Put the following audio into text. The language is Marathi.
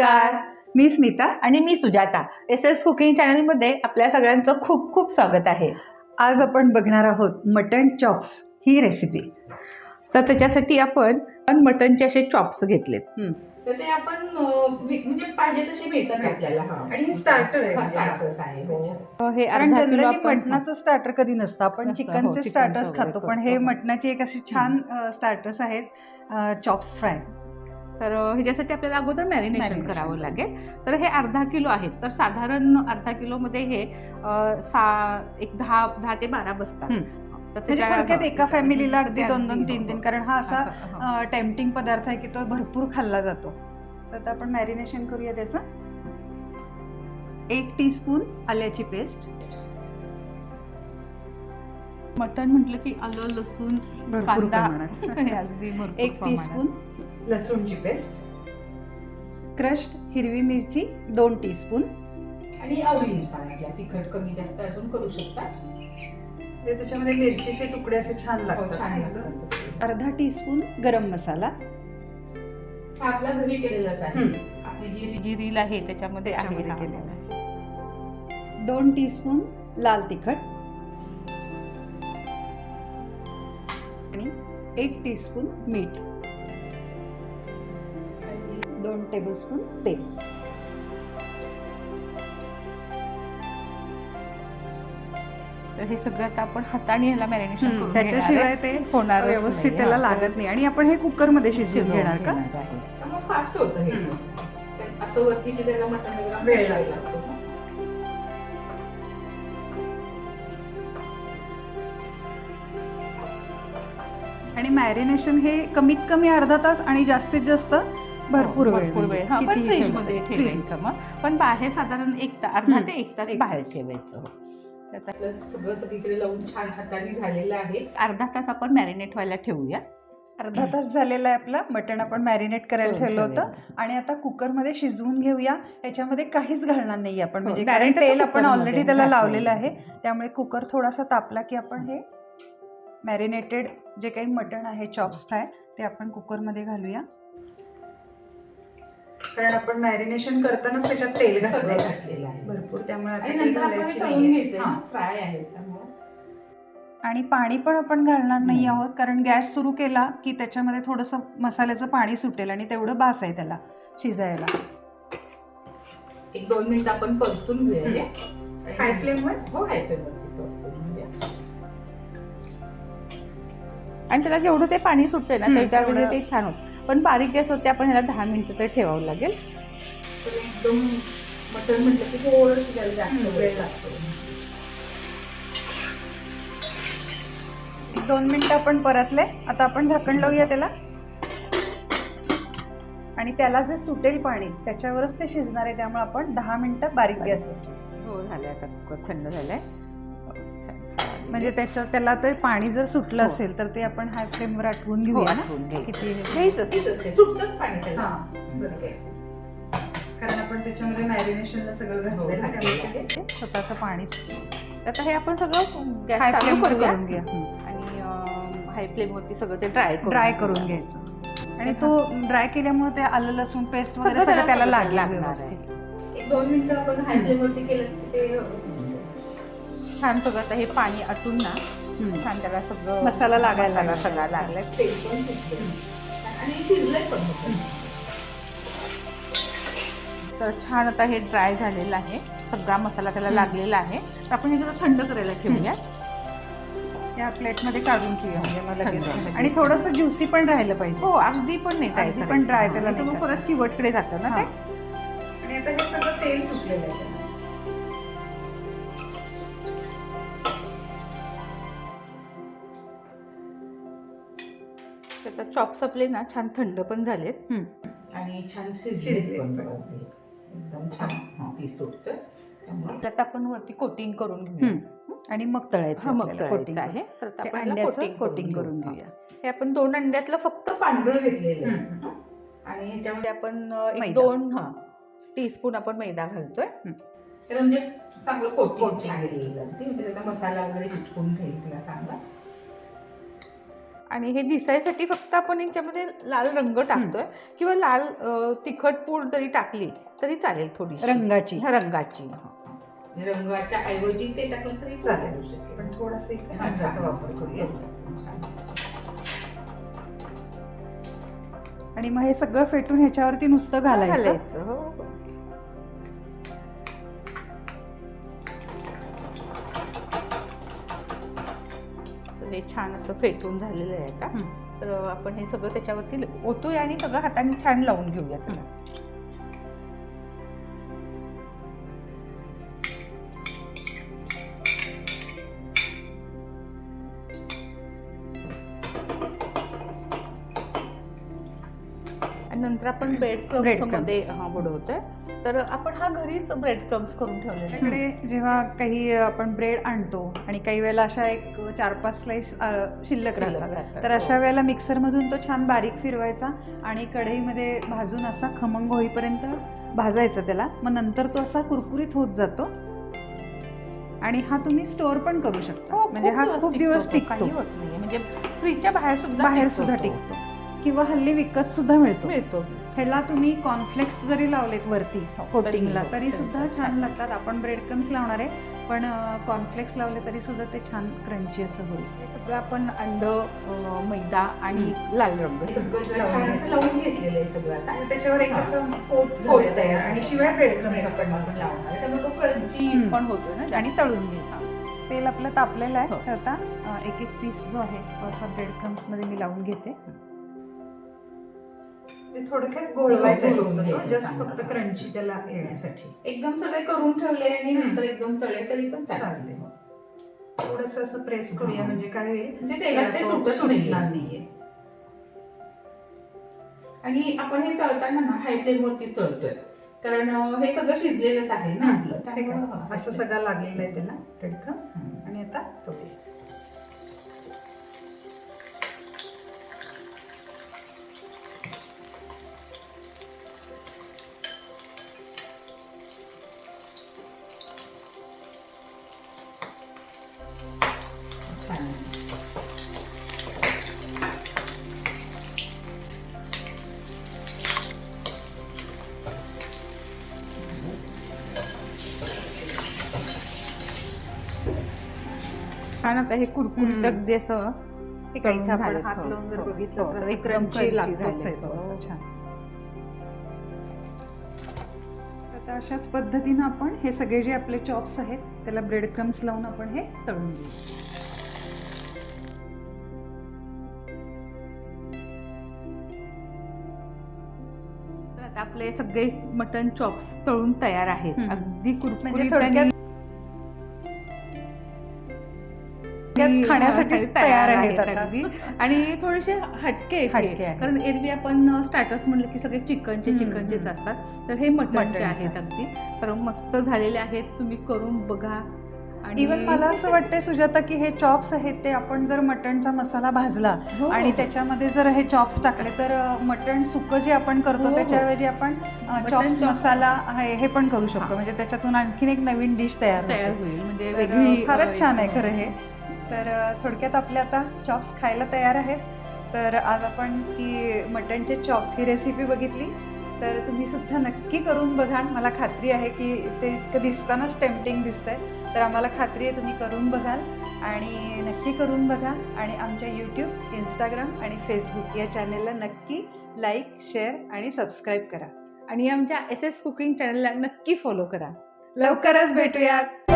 नमस्कार. मी स्मिता आणि मी सुजाता. एस एस कुकिंग चॅनलमध्ये आपल्या सगळ्यांचं खूप खूप स्वागत आहे. आज आपण बघणार आहोत मटण चॉप्स ही रेसिपी तर त्याच्यासाठी आपण मटनचे असे चॉप्स घेतलेत. तर ते आपण म्हणजे पाहिजे तसे मिळतात आपल्याला हा. आणि हे starter आहे म्हणजे. स्टार्टर्स आहे हो. हे कारण जनरली मटणाचं स्टार्टर कधी नसतं. आपण हो, चिकनचे चिकनचं स्टार्टर्स खातो. पण हे हो. मटणाचे एक असे छान स्टार्टर्स आहेत चॉप्स फ्राय. तर ह्याच्यासाठी आपल्याला अगोदर मॅरिनेशन. करावं लागेल तर हे अर्धा किलो आहेत तर साधारण अर्धा किलोमध्ये हे सा एक दहा दहा ते बारा बसतात. तर म्हणजे थोडक्यात एका फॅमिलीला अगदी दोन दोन तीन तीन हो. कारण हा असा. टेम्पटिंग पदार्थ आहे की तो भरपूर खाल्ला जातो तर आपण मॅरिनेशन करूया त्याचं एक टीस्पून आल्याची पेस्ट मटण म्हटलं की आलं लसूण कांदा एक. टीस्पून लसूणची पेस्ट क्रश्ड हिरवी मिरची दोन टीस्पून आणि आवडीनुसार आपल्या तिखट कमी जास्त अजून करू शकता ते त्याच्यामध्ये मिरचीचे तुकडे असे छान हो, लागतात छान ना लागतं. एकदम. अर्धा टीस्पून गरम मसाला हा आपला घरी केलेलाच आहे हम्म. आपली जी जी रील आहे त्याच्यामध्ये आहे त्याच्यामध्ये हा. केलेलं आहे. दोन टीस्पून लाल तिखट आणि एक टीस्पून मीठ टेबलस्पून तेल तर हे सगळं आता आपण हाताने ह्याला मॅरिनेशन. त्याच्याशिवाय ते होणार व्यवस्थित त्याला लागत नाही. आणि आपण हे कुकरमध्ये शिजवून घेणार का? फास्ट होतं हे. असं वरती शिजायला मटण वेळ. लागतो आणि मॅरिनेशन हे कमीत कमी अर्धा तास आणि जास्तीत जास्त भरपूर वेळ भरपूर वेळ. हा पण कितीही फ्रीज ठेवलं मध्ये तरी. ठेवायचं मग. पण बाहेर साधारण एक तास अर्धा. ते एक तास बाहेर. ठेवायचं हो. सगळं सगळीकडे लावून छान हाताने झालेलं आहे. अर्धा तास आपण मॅरिनेट व्हायला ठेवूया. अर्धा तास झालेला आहे आपला. मटण आपण मॅरिनेट करायला ठेवलं होतं. आणि आता कुकरमध्ये शिजवून घेऊया. याच्यामध्ये काहीच घालणार नाही आपण. हो, म्हणजे कारण तेल आपण ऑलरेडी त्याला लावलेलं आहे आहे. त्यामुळे कुकर थोडासा तापला की आपण हे मॅरिनेटेड जे काही मटण आहे चॉप्स फ्राय ते आपण कुकरमध्ये घालूया. कारण आपण मॅरिनेशन करतानाच त्याच्यात तेल घातलं घातलेलं आहे. भरपूर त्यामुळे आता घालायची हां. फ्राय आहे त्यामुळे. आणि पाणी पण आपण घालणार नाही. आहोत कारण गॅस सुरू केला की त्याच्यामध्ये थोडंसं मसाल्याचं पाणी सुटेल आणि तेवढं बास आहे त्याला शिजायला. एक दोन मिनिट आपण परतून घेऊया. हाय फ्लेमवर हो हाय फ्लेमवरती परतून घेऊया. आणि त्याला जेवढं ते पाणी सुटतंय ना त्याच्यामध्ये ते छान होतं. पण बारीक गॅस होते आपण ह्याला दहा मिनिटं तर ठेवावं लागेल. एकदम मटण म्हटलं की थोडं शिजायला जास्त हम्म. वेळ लागतो. एक दोन मिनिटं आपण परतले. आता आपण झाकण लावूया त्याला. आणि त्याला जे सुटेल पाणी त्याच्यावरच ते शिजणार आहे त्यामुळे आपण दहा मिनिटं बारीक गॅसवर हो झालंय आता कुकर थंड झालंय. हो, छान. म्हणजे त्याच्या त्याला ते पाणी जर सुटलं हो. असेल तर ते आपण हाय फ्लेमवर आठवून हो, घेऊया ना. किती असते. सुटतच पाणी त्याला. हां. आहे. कारण आपण त्याच्यामध्ये मॅरिनेशनला सगळं हो, त्यामुळे घातलेलं आहे. ते स्वतःचं पाणी. आता हे आपण सगळं गॅस हाय करूया. करून घ्या. आणि हाय फ्लेमवरती सगळं ते ड्राय ड्राय करून घ्यायचं. आणि तो ड्राय केल्यामुळे ते आलं लसूण पेस्ट वगैरे सगळं त्याला लागणार व्यवस्थित. एक दोन मिनिटं आपण हाय फ्लेमवरती केलं ते छान सगळं आता हे पाणी आटून ना. छान त्याला सगळं मसाला लागायला लागला. सगळा लागलाय तेल पण आणि शिजलंय पण. तर छान आता हे ड्राय झालेलं आहे सगळा मसाला त्याला हं. लागलेला आहे तर आपण हे जरा थंड करायला ठेवूया या प्लेटमध्ये काढून ठेवूया म्हणजे मग लगेच. आणि थोडंसं ज्युसी पण राहिलं पाहिजे हो अगदी पण नाही काय पण dry त्याला मग परत चिवटकडे जातं ना हां. ते आणि आता हे सगळं तेल सुटलेलं आहे चॉप्स आपले ना छान थंड पण झालेत हं. आणि छान शिजले पण. एकदम छान हा पीस सुटतोय त्यामुळे त्यात आपण वरती कोटिंग करून घेऊया हं. आणि मग तळायचं हा मग तळायचं आहे तर अंड्याचं कोटिंग करून घेऊ. घेऊया हे आपण दोन अंड्यातलं फक्त फक्त पांढरं घेतलेलं आहे. हं. आणि ह्याच्यामध्ये त्यामध्ये आपण एक. दोन हा टीस्पून आपण मैदा घालतोय म्हणजे चांगलं कोटिंग छान म्हणजे त्याचा मसाला वगैरे ठेईल चांगला आणि हे दिसायसाठी फक्त आपण याच्यामध्ये लाल रंग टाकतोय किंवा लाल तिखट पूड जरी टाकली तरी चालेल थोडी रंगाची. रंगाची रंगाच्या ऐवजी ते टाकलं तरी चालेल. पण थोडस हा, रंगाचा. वापर करूया. आणि मग हे सगळं फेटून ह्याच्यावरती नुसतं घालायचं? घालायचं हो. हो. हे छान असं फेटून झालेलं आहे आता. तर आपण हे सगळं त्याच्यावरती ओतूया आणि सगळं हाताने छान लावून घेऊया त्याला. नंतर आपण ब्रेड क्रम्स. मध्ये हा बुडवतोय तर आपण हा घरीच ब्रेड क्रम्स करून ठेवलेला आहे आपल्याकडे जेव्हा काही आपण ब्रेड आणतो आणि काही वेळेला अशा एक चार पाच स्लाइस शिल्लक राहतात तर हो. अशा वेळेला मिक्सरमधून तो छान बारीक फिरवायचा आणि कढईमध्ये भाजून असा खमंग होईपर्यंत भाजायचा त्याला मग नंतर तो असा कुरकुरीत होत जातो आणि हा तुम्ही स्टोअर पण करू शकता हो, म्हणजे हा खूप दिवस टिकतो काही होत नाहीये. म्हणजे फ्रीजच्या बाहेर सुद्धा बाहेर टिकतो सुद्धा तो. टिकतो किंवा हल्ली विकत सुद्धा मिळतो. मिळतो. ह्याला तुम्ही कॉर्नफ्लेक्स जरी लावलेत वरती हो, कोटिंगला तरी- तरी तरी सुद्धा. छान लागतात. आपण ब्रेड क्रम्स लावणार आहे पण कॉर्नफ्लेक्स लावले तरी सुद्धा ते छान क्रंची असं होईल. हे सगळं आपण अंड मैदा आणि लाल रंग. सगळं त्याला छान असं लावून घेतलेलं आहे सगळं आता. त्याच्यावर एक असं कोट झालंय तयार. आणि शिवाय ब्रेड आपण आपण लावणार. त्यामुळे तो क्रंची. पण होतो ना आणि तळून घ्यायचा. तेल आपलं तापलेलं आहे. हो. तर आता एक एक पीस जो आहे तो असा ब्रेड क्रम्समध्ये मी लावून घेते. थोडक्यात घोळवायचं आहे फक्त तो, जस्ट. फक्त क्रंची त्याला येण्यासाठी. एकदम सगळे करून ठेवले आणि. नंतर एकदम तळे तरी पण चालते थोडस असं प्रेस करूया. म्हणजे काय होईल? म्हणजे तेलात ते तो सुटत सुटणार नाहीये. आणि आपण हे तळताना ना हाय फ्लेम वरतीच तळतोय. कारण हे सगळं शिजलेलंच आहे ना आपलं. असं सगळं लागलेलं आहे त्याला ब्रेड क्रम्स. आणि आता तळूया छान आता हे कुरकुरीत. अगदी असं ठीक आहे इथे आपण झालेत, हात. लावून जर हो, बघितलं हो, तर क्रंची लागतोच आहे तो हो. असं छान आता अशाच पद्धतीनं आपण हे सगळे जे आपले चॉप्स आहेत त्याला ब्रेड क्रम्स लावून आपण हे तळून घेऊ तर आता आपले सगळे मटन चॉप्स तळून तयार आहेत हम्म. अगदी म्हणजे कुरकुरीत थोडक्यात खाण्यासाठी हा, तयार आहेत. अगदी आणि थोडेसे हटके हे. हटके. कारण एरवी आपण स्टार्टर्स म्हणलं की सगळे चिकनचे चिकनचेच. असतात तर हे मटनचे मटणचे. आहेत अगदी तर मस्त झालेले आहेत तुम्ही करून बघा आणि इवन मला असं वाटतंय सुजाता की हे चॉप्स आहेत ते आपण जर मटणचा मसाला भाजला हो, हो. आणि त्याच्यामध्ये जर हे चॉप्स टाकले तर मटण सुकं जे आपण हो, करतो हो. त्याच्याऐवजी आपण चॉप्स. मसाला हे हे पण करू हा. शकतो म्हणजे त्याच्यातून आणखीन एक नवीन डिश तयार. होईल म्हणजे फारच छान आहे खरं हे तर थोडक्यात आपले आता चॉप्स खायला तयार आहेत. तर आज आपण ही मटणचे चॉप्स ही रेसिपी बघितली. तर तुम्ही सुद्धा नक्की करून बघा. मला खात्री आहे की ते इतकं दिसतानाच टेम्पटिंग दिसतंय. तर आम्हाला खात्री आहे तुम्ही करून बघाल आणि नक्की करून बघा. आणि आमच्या यूट्यूब इंस्टाग्राम आणि फेसबुक या चॅनेलला नक्की लाईक शेअर आणि सबस्क्राईब करा. आणि आमच्या एस एस कुकिंग चॅनलला नक्की फॉलो करा. लवकरच भेटूयात.